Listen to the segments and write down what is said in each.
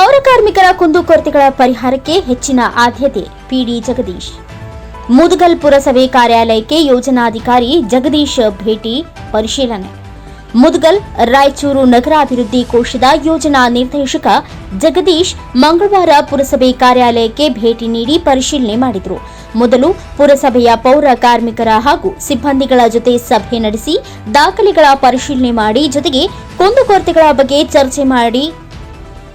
ಪೌರ ಕಾರ್ಮಿಕರ ಕುಂದುಕೊರತೆಗಳ ಪರಿಹಾರಕ್ಕೆ ಹೆಚ್ಚಿನ ಆದ್ಯತೆ ಪಿಡಿ ಜಗದೀಶ್. ಮುದಗಲ್ ಪುರಸಭೆ ಕಾರ್ಯಾಲಯಕ್ಕೆ ಯೋಜನಾಧಿಕಾರಿ ಜಗದೀಶ್ ಭೇಟಿ ಪರಿಶೀಲನೆ. ಮುದಗಲ್, ರಾಯಚೂರು ನಗರಾಭಿವೃದ್ಧಿ ಕೋಶದ ಯೋಜನಾ ನಿರ್ದೇಶಕ ಜಗದೀಶ್ ಮಂಗಳವಾರ ಪುರಸಭೆ ಕಾರ್ಯಾಲಯಕ್ಕೆ ಭೇಟಿ ನೀಡಿ ಪರಿಶೀಲನೆ ಮಾಡಿದರು. ಮೊದಲು ಪುರಸಭೆಯ ಪೌರ ಕಾರ್ಮಿಕರ ಹಾಗೂ ಸಿಬ್ಬಂದಿಗಳ ಜೊತೆ ಸಭೆ ನಡೆಸಿ ದಾಖಲೆಗಳ ಪರಿಶೀಲನೆ ಮಾಡಿ ಜೊತೆಗೆ ಕುಂದುಕೊರತೆಗಳ ಬಗ್ಗೆ ಚರ್ಚೆ ಮಾಡಿ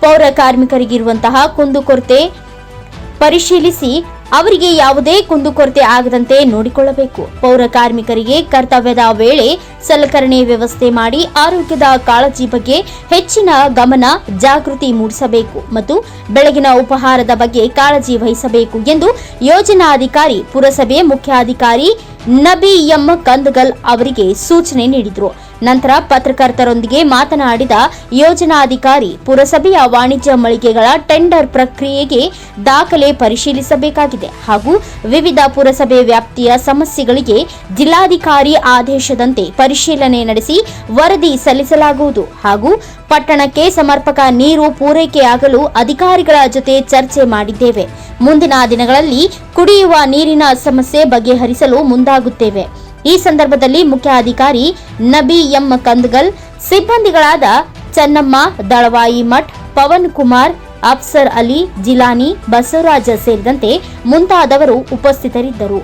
ಪೌರ ಕಾರ್ಮಿಕರಿಗಿರುವಂತಹ ಕುಂದುಕೊರತೆ ಪರಿಶೀಲಿಸಿ ಅವರಿಗೆ ಯಾವುದೇ ಕುಂದುಕೊರತೆ ಆಗದಂತೆ ನೋಡಿಕೊಳ್ಳಬೇಕು. ಪೌರ ಕಾರ್ಮಿಕರಿಗೆ ಕರ್ತವ್ಯದ ವೇಳೆ ಸಲಕರಣೆ ವ್ಯವಸ್ಥೆ ಮಾಡಿ ಆರೋಗ್ಯದ ಕಾಳಜಿ ಬಗ್ಗೆ ಹೆಚ್ಚಿನ ಗಮನ ಜಾಗೃತಿ ಮೂಡಿಸಬೇಕು ಮತ್ತು ಬೆಳಗಿನ ಉಪಹಾರದ ಬಗ್ಗೆ ಕಾಳಜಿ ವಹಿಸಬೇಕು ಎಂದು ಯೋಜನಾಧಿಕಾರಿ, ಪುರಸಭೆ ಮುಖ್ಯಾಧಿಕಾರಿ ನಬಿ ಎಂ. ಕಂದಗಲ್ ಅವರಿಗೆ ಸೂಚನೆ ನೀಡಿದರು. ನಂತರ ಪತ್ರಕರ್ತರೊಂದಿಗೆ ಮಾತನಾಡಿದ ಯೋಜನಾಧಿಕಾರಿ, ಪುರಸಭೆಯ ವಾಣಿಜ್ಯ ಮಳಿಗೆಗಳ ಟೆಂಡರ್ ಪ್ರಕ್ರಿಯೆಗೆ ದಾಖಲೆ ಪರಿಶೀಲಿಸಬೇಕಾಗಿದೆ ಹಾಗೂ ವಿವಿಧ ಪುರಸಭೆ ವ್ಯಾಪ್ತಿಯ ಸಮಸ್ಯೆಗಳಿಗೆ ಜಿಲ್ಲಾಧಿಕಾರಿ ಆದೇಶದಂತೆ ಪರಿಶೀಲನೆ ನಡೆಸಿ ವರದಿ ಸಲ್ಲಿಸಲಾಗುವುದು ಹಾಗೂ ಪಟ್ಟಣಕ್ಕೆ ಸಮರ್ಪಕ ನೀರು ಪೂರೈಕೆಯಾಗಲು ಅಧಿಕಾರಿಗಳ ಜೊತೆ ಚರ್ಚೆ ಮಾಡಿದ್ದೇವೆ. ಮುಂದಿನ ದಿನಗಳಲ್ಲಿ ಕುಡಿಯುವ ನೀರಿನ ಸಮಸ್ಯೆ ಬಗೆಹರಿಸಲು ಮುಂದಾಗುತ್ತೇವೆ. ಈ ಸಂದರ್ಭದಲ್ಲಿ ಮುಖ್ಯ ಅಧಿಕಾರಿ ನಬಿ ಎಂ ಕಂದಗಲ್, ಸಿಬ್ಬಂದಿಗಳಾದ ಚನ್ನಮ್ಮ, ದಳವಾಯಿ ಮಠ್, ಪವನ್ ಕುಮಾರ್, ಅಫ್ಸರ್ ಅಲಿ, ಜಿಲಾನಿ, ಬಸವರಾಜ ಸೇರಿದಂತೆ ಮುಂತಾದವರು ಉಪಸ್ಥಿತರಿದ್ದರು.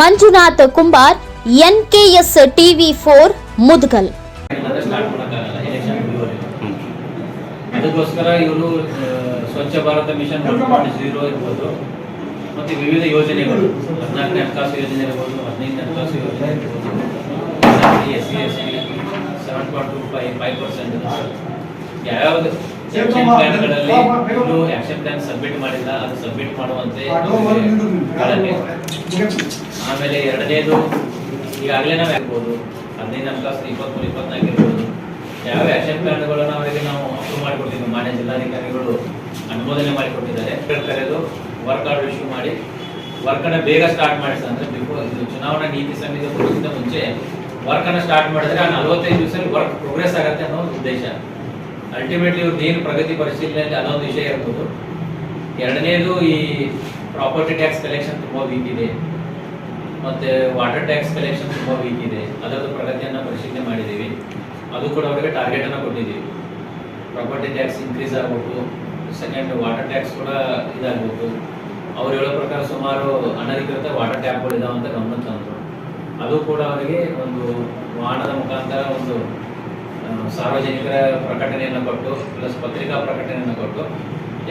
Manjunath Kumbar, NKS TV four, Mudgal. ಅದಕ್ಕೋಸ್ಕರ ಇವರು ಸ್ವಚ್ಛ ಭಾರತ ಮಿಷನ್ ಇರ್ಬೋದು. ಮತ್ತು ವಿವಿಧ ಯೋಜನೆಗಳು ಹದಿನಾಲ್ಕನೇ ಹಣಕಾಸು ಯೋಜನೆ ಇರ್ಬೋದು ಹದಿನೈದನೇ ಹಣಕಾಸು ಯೋಜನೆ ಇರ್ಬೋದು S C S T seven point two five five percent ಯಾವ್ಯಾವ ಆಕ್ಷನ್ ಪ್ಲಾನ್ಗಳಲ್ಲಿ ಇನ್ನು ಆಕ್ಷನ್ ಪ್ಲಾನ್ ಸಬ್ಮಿಟ್ ಮಾಡಿಲ್ಲ ಅದು ಸಬ್ಮಿಟ್ ಮಾಡುವಂತೆ. ಆಮೇಲೆ ಎರಡನೇದು ಈಗಾಗಲೇ ನಾವು ಆಗ್ಬೋದು ಹದಿನೈದು ಹಣಕಾಸು ಇಪ್ಪತ್ತ್ಮೂರು ಇಪ್ಪತ್ನಾಲ್ಕು ಇರ್ಬೋದು. ಯಾವ ಆಕ್ಷನ್ ಪ್ಲಾನ್ಗಳನ್ನು ಅವರಿಗೆ ನಾವು ಅಪ್ರೂವ್ ಮಾಡಿಕೊಡ್ತೀವಿ ಮಾನ್ಯ ಜಿಲ್ಲಾಧಿಕಾರಿಗಳು ಅನುಮೋದನೆ ಮಾಡಿಕೊಟ್ಟಿದ್ದಾರೆ. ಕರೆದು ವರ್ಕ್ ಆರ್ಡರ್ ಇಶ್ಯೂ ಮಾಡಿ ವರ್ಕನ್ನು ಬೇಗ ಸ್ಟಾರ್ಟ್ ಮಾಡಿಸ ಅಂದರೆ ಬಿಫೋರ್ ಇದು ಚುನಾವಣಾ ನೀತಿ ಸಂಹಿತೆ ಬರೋಕ್ಕಿಂತ ಮುಂಚೆ ವರ್ಕನ್ನು ಸ್ಟಾರ್ಟ್ ಮಾಡಿದ್ರೆ ಆ ನಲವತ್ತೈದು ದಿವಸದಲ್ಲಿ ವರ್ಕ್ ಪ್ರೋಗ್ರೆಸ್ ಆಗುತ್ತೆ ಅನ್ನೋ ಉದ್ದೇಶ. ಅಲ್ಟಿಮೇಟ್ಲಿ ಇವ್ರದ್ದು ಏನು ಪ್ರಗತಿ ಪರಿಶೀಲನೆಯಲ್ಲಿ ಅದೊಂದು ವಿಷಯ ಇರ್ಬೋದು. ಎರಡನೇದು ಈ ಪ್ರಾಪರ್ಟಿ ಟ್ಯಾಕ್ಸ್ ಕಲೆಕ್ಷನ್ ತುಂಬ ವೀಕ್ ಇದೆ. ಮತ್ತು ವಾಟರ್ ಟ್ಯಾಕ್ಸ್ ಕಲೆಕ್ಷನ್ ತುಂಬ ವೀಕ್ ಇದೆ. ಅದರದ್ದು ಪ್ರಗತಿಯನ್ನು ಪರಿಶೀಲನೆ ಮಾಡಿದ್ದೀವಿ. ಅದು ಕೂಡ ಅವರಿಗೆ ಟಾರ್ಗೆಟನ್ನು ಕೊಟ್ಟಿದ್ದೀವಿ. ಪ್ರಾಪರ್ಟಿ ಟ್ಯಾಕ್ಸ್ ಇನ್ಕ್ರೀಸ್ ಆಗ್ಬೇಕು ಸೆಕೆಂಡ್ ವಾಟರ್ ಟ್ಯಾಕ್ಸ್ ಕೂಡ ಇದಾಗಬೇಕು ಅವ್ರು ಹೇಳೋ ಪ್ರಕಾರ ಸುಮಾರು ಅನಧಿಕೃತ ವಾಟರ್ ಟ್ಯಾಪ್ಗಳು ಇದಾವೆ ಅಂತ ಗಮನ ತಂದರು. ಅದು ಕೂಡ ಅವರಿಗೆ ಒಂದು ವಾಹನದ ಮುಖಾಂತರ ಒಂದು ಸಾರ್ವಜನಿಕರ ಪ್ರಕಟಣೆಯನ್ನು ಕೊಟ್ಟು, ಪ್ಲಸ್ ಪತ್ರಿಕಾ ಪ್ರಕಟಣೆಯನ್ನು ಕೊಟ್ಟು,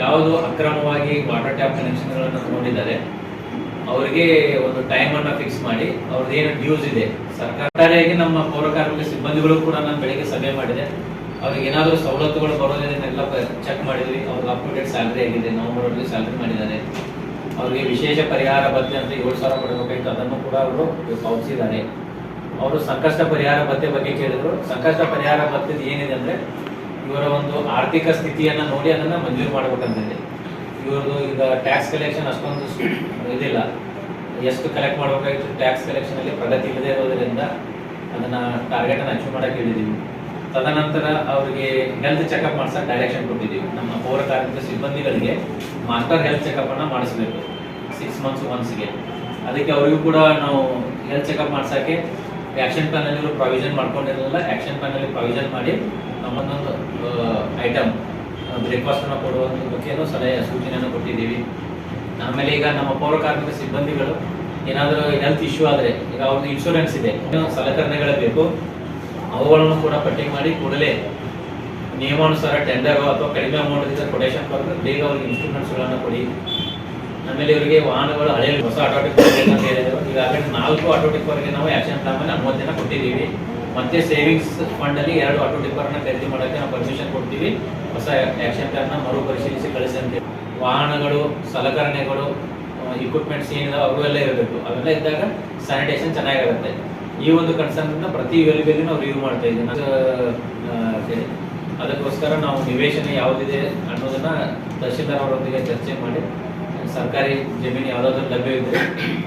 ಯಾವುದು ಅಕ್ರಮವಾಗಿ ವಾಟರ್ ಟ್ಯಾಪ್ ಕನೆಕ್ಷನ್ಗಳನ್ನು ತಗೊಂಡಿದ್ದಾರೆ. ಅವರಿಗೆ ಒಂದು ಟೈಮನ್ನು ಫಿಕ್ಸ್ ಮಾಡಿ, ಅವ್ರದ್ದು ಏನು ಡ್ಯೂಸ್ ಇದೆ. ಸರ್ಕಾರಿಯಾಗಿ ನಮ್ಮ ಪೌರ ಕಾರ್ಮಿಕ ಸಿಬ್ಬಂದಿಗಳು ಕೂಡ ನಾನು ಬೆಳಿಗ್ಗೆ ಸಭೆ ಮಾಡಿದೆ. ಅವ್ರಿಗೆ ಏನಾದರೂ ಸವಲತ್ತುಗಳು ಬರೋದನ್ನೆಲ್ಲ ಚೆಕ್ ಮಾಡಿದ್ವಿ. ಅವ್ರಿಗೆ ಅಪ್ ಟು ಡೇಟ್ ಸ್ಯಾಲ್ರಿ ಆಗಿದೆ ನವೆಂಬರ್ ಅಲ್ಲಿ ಸ್ಯಾಲ್ರಿ ಮಾಡಿದ್ದಾರೆ. ಅವರಿಗೆ ವಿಶೇಷ ಪರಿಹಾರ ಭತ್ಯೆ ಅಂತ ಏಳು ಸಾವಿರ ಕೊಡಬೇಕಾಯ್ತು ಅದನ್ನು ಕೂಡ ಅವರು ಪಾವತಿಸಿದ್ದಾರೆ. ಅವರು ಸಂಕಷ್ಟ ಪರಿಹಾರ ಭತ್ಯೆ ಬಗ್ಗೆ ಕೇಳಿದ್ರು. ಸಂಕಷ್ಟ ಪರಿಹಾರ ಭತ್ಯೆ ಏನಿದೆ ಅಂದ್ರೆ, ಇವರ ಒಂದು ಆರ್ಥಿಕ ಸ್ಥಿತಿಯನ್ನ ನೋಡಿ ಅದನ್ನ ಮಂಜೂರು ಮಾಡ್ಬೇಕಂತಿದೆ. ಇವ್ರದ್ದು ಈಗ ಟ್ಯಾಕ್ಸ್ ಕಲೆಕ್ಷನ್ ಅಷ್ಟೊಂದು ಇದಿಲ್ಲ. ಎಷ್ಟು ಕಲೆಕ್ಟ್ ಮಾಡಬೇಕಾಗಿತ್ತು ಟ್ಯಾಕ್ಸ್ ಕಲೆಕ್ಷನ್ ಅಲ್ಲಿ ಪ್ರಗತಿ ಇಲ್ಲದೆ ಇರೋದ್ರಿಂದ ಅದನ್ನ ಟಾರ್ಗೆಟ್ ಅನ್ನು ಅಚೀವ್ ಮಾಡಕ್ಕೆ ಹೇಳಿದೀವಿ ತದನಂತರ ಅವರಿಗೆ ಹೆಲ್ತ್ ಚೆಕಪ್ ಮಾಡ್ಸಕ್ ಡೈರೆಕ್ಷನ್ ಕೊಟ್ಟಿದ್ದೀವಿ. ನಮ್ಮ ಪೌರ ಕಾರ್ಮಿಕ ಸಿಬ್ಬಂದಿಗಳಿಗೆ ಮಾಸ್ಟರ್ ಹೆಲ್ತ್ ಚೆಕಪ್ ಅನ್ನ ಮಾಡಿಸ್ಬೇಕು. ಸಿಕ್ಸ್ ಮಂತ್ಸ್ ಒನ್ಸ್ಗೆ ಅದಕ್ಕೆ ಅವರಿಗೂ ಕೂಡ ನಾವು ಹೆಲ್ತ್ ಚೆಕಪ್ ಮಾಡ್ಸಕ್ಕೆ ಆಕ್ಷನ್ ಪ್ಲಾನ್ ಅಲ್ಲಿ ಪ್ರೊವಿಷನ್ ಮಾಡ್ಕೊಂಡಿರಲಿಲ್ಲ. ಆಕ್ಷನ್ ಪ್ಲಾನ್ ಅಲ್ಲಿ ಪ್ರೊವಿಷನ್ ಮಾಡಿ ನಮ್ಮನ್ನೊಂದು ಐಟಮ್ ಬ್ರೇಕ್ಫಾಸ್ಟ್ ಅನ್ನು ಕೊಡುವಂತ ಬಗ್ಗೆ ಸಲಹೆ, ಸೂಚನೆಯನ್ನು ಕೊಟ್ಟಿದ್ದೀವಿ. ಆಮೇಲೆ ಈಗ ನಮ್ಮ ಪೌರ ಕಾರ್ಮಿಕ ಸಿಬ್ಬಂದಿಗಳು ಏನಾದರೂ ಹೆಲ್ತ್ ಇಶ್ಯೂ ಆದರೆ ಈಗ ಅವ್ರದ್ದು ಇನ್ಶೂರೆನ್ಸ್ ಇದೆ. ಸಲಕರಣೆಗಳು ಬೇಕು. ಅವುಗಳನ್ನು ಕೂಡ ಪಟ್ಟಿ ಮಾಡಿ ಕೂಡಲೇ ನಿಯಮಾನುಸಾರ ಟೆಂಡರ್ ಅಥವಾ ಕಡಿಮೆ ಅಮೌಂಟ್ ಇದ್ದರೆ ಕೊಟೇಶನ್ ಕೊಟ್ಟರೆ ಬೇಗ ಅವ್ರಿಗೆ ಇನ್ಸ್ಟ್ರೂಮೆಂಟ್ಸ್ಗಳನ್ನು ಕೊಡಿ. ಆಮೇಲೆ ಇವರಿಗೆ ವಾಹನಗಳು ಹಳೆಯ ಹೊಸ ಆಟೋಟಿಕ್ ಅಂತ ಹೇಳಿದ್ರು. ಈಗಾಗಲೇ ನಾಲ್ಕು ಆಟೋಟಿಕ್ ವರೆಗೆ ನಾವು ಆಕ್ಷನ್ ಪ್ಲಾನ್ ಮೂವತ್ತು ಜನ ಕೊಟ್ಟಿದ್ದೀವಿ. ಮತ್ತೆ ಸೇವಿಂಗ್ಸ್ ಫಂಡಲ್ಲಿ ಎರಡು ಆಟೋ ಟಿಪ್ಪರ್ನ ಖರೀದಿ ಮಾಡೋಕ್ಕೆ ನಾವು ಪರ್ಮಿಷನ್ ಕೊಡ್ತೀವಿ. ಹೊಸ ಆಕ್ಷನ್ ಪ್ಲಾನ್ನ ಮರು ಪರಿಶೀಲಿಸಿ ಕಳಿಸಿ ಅಂತ ವಾಹನಗಳು, ಸಲಕರಣೆಗಳು ಇಕ್ವಿಪ್ಮೆಂಟ್ಸ್ ಏನಿದೆ ಎಲ್ಲ ಇರಬೇಕು. ಅವೆಲ್ಲ ಇದ್ದಾಗ ಸ್ಯಾನಿಟೇಷನ್ ಚೆನ್ನಾಗಿರುತ್ತೆ. ಈ ಒಂದು ಕನ್ಸರ್ನ್ ಪ್ರತಿ ವೇಳೆಯಲ್ಲಿ ನಾವು ಯೂಸ್ ಮಾಡ್ತಾ ಇದ್ದೀವಿ ಅದಕ್ಕೋಸ್ಕರ ನಾವು ನಿವೇಶನ ಯಾವುದಿದೆ ಅನ್ನೋದನ್ನ ತಹಶೀಲ್ದಾರ್ ಅವರೊಂದಿಗೆ ಚರ್ಚೆ ಮಾಡಿ, ಸರ್ಕಾರಿ ಜಮೀನು ಯಾವುದಾದ್ರೂ ಲಭ್ಯ ಇದ್ರೆ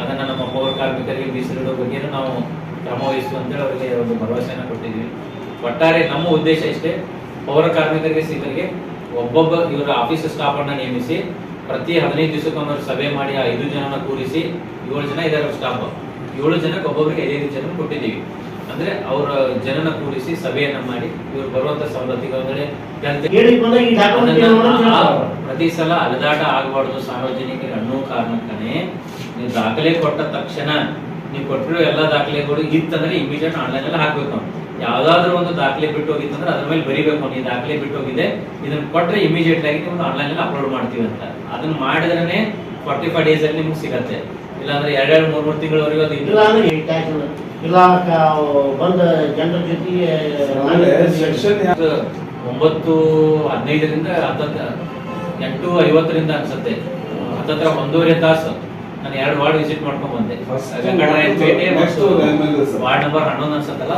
ಅದನ್ನ ನಮ್ಮ ಪೌರ ಕಾರ್ಮಿಕರಿಗೆ ಮೀಸಲಿಡೋ ಬಗ್ಗೆ ನಾವು ಕ್ರಮ ವಹಿಸುವಂತೇಳಿ ಅವರಿಗೆ ಒಂದು ಭರವಸೆಯನ್ನು ಕೊಟ್ಟಿದ್ದೀವಿ ಒಟ್ಟಾರೆ ನಮ್ಮ ಉದ್ದೇಶ ಇಷ್ಟೇ, ಪೌರ ಕಾರ್ಮಿಕರಿಗೆ ಸಿಗಲಿಗೆ ಒಬ್ಬೊಬ್ಬ ಇವರ ಆಫೀಸ್ ಸ್ಟಾಫ್ ಅನ್ನ ನೇಮಿಸಿ, ಪ್ರತಿ ಹದಿನೈದು ದಿವಸಕ್ಕೊಂದು ಸಭೆ ಮಾಡಿ ಆ ಐದು ಜನನ ಕೂರಿಸಿ ಏಳು ಜನ ಇದಾರೆ ಸ್ಟಾಫ್ ಏಳು ಜನಕ್ಕೆ ಒಬ್ಬೊಬ್ಬರಿಗೆ ಐದೈದು ಜನ ಕೊಟ್ಟಿದ್ದೀವಿ. ಅಂದ್ರೆ ಅವರ ಜನನ ಕೂಡಿಸಿ ಸಭೆಯನ್ನ ಮಾಡಿ ಇವರು ಬರುವಂತ ಸವಲತ್ತುಗಳು ಪ್ರತಿ ಸಲ ಅಲೆದಾಟ ಆಗಬಾರ್ದು ಸಾರ್ವಜನಿಕರಿಗೆ ಅನ್ನೋ ಕಾರಣಕ್ಕನೇ ನೀವು ದಾಖಲೆ ಕೊಟ್ಟ ತಕ್ಷಣ ನೀವು ಕೊಟ್ಟಿರೋ ಎಲ್ಲ ದಾಖಲೆಗಳು ಇತ್ತಂದ್ರೆ ಇಮಿಡಿಯೇಟ್ ಆನ್ಲೈನ್ ಅಲ್ಲಿ ಹಾಕ್ಬೇಕು ನಾವು. ಯಾವ್ದಾದ್ರು ಒಂದು ದಾಖಲೆ ಬಿಟ್ಟು ಹೋಗಿತ್ತಂದ್ರೆ ಅದ್ರ ಮೇಲೆ ಬರಿಬೇಕು ನೀವು. ಈ ದಾಖಲೆ ಬಿಟ್ಟು ಹೋಗಿದೆ ಇದನ್ನ ಕೊಟ್ರೆ ಇಮಿಡಿಯೇಟ್ ಆಗಿ ನೀವು ಆನ್ಲೈನ್ ಅಲ್ಲಿ ಅಪ್ಲೋಡ್ ಮಾಡ್ತೀವಿ ಅಂತ. ಅದನ್ನ ಮಾಡಿದ್ರೆ ಫಾರ್ಟಿ ಫೈವ್ ಡೇಸ್ ಅಲ್ಲಿ ನಿಮ್ಗೆ ಸಿಗತ್ತೆ. ಇಲ್ಲಾಂದ್ರೆ ಎರಡೆರಡು ಮೂರು ಮೂರು ತಿಂಗಳವರೆಗೂ ಅದು ಇಲ್ಲ ಅಂದ್ರೆ ಈ ಟ್ಯಾಕ್ಸ್ ಇಲ್ಲ ಬಂದ ಜನರ ಇದು ಒಂಬತ್ತು ಹದಿನೈದರಿಂದ ಹತ್ತತ್ತ ಎಂಟು ಐವತ್ತರಿಂದ ಅನ್ಸುತ್ತೆ. ಹತ್ತತ್ರ ಒಂದೂವರೆ ತಾಸು. ನಾನು ಎರಡು ವಾರ್ಡ್ ವಿಸಿಟ್ ಮಾಡ್ಕೊಂಡ್ ಬಂದೆ. ವಾರ್ಡ್ ನಂಬರ್ ಹನ್ನೊಂದು ಅನ್ಸತ್ತಲ್ಲ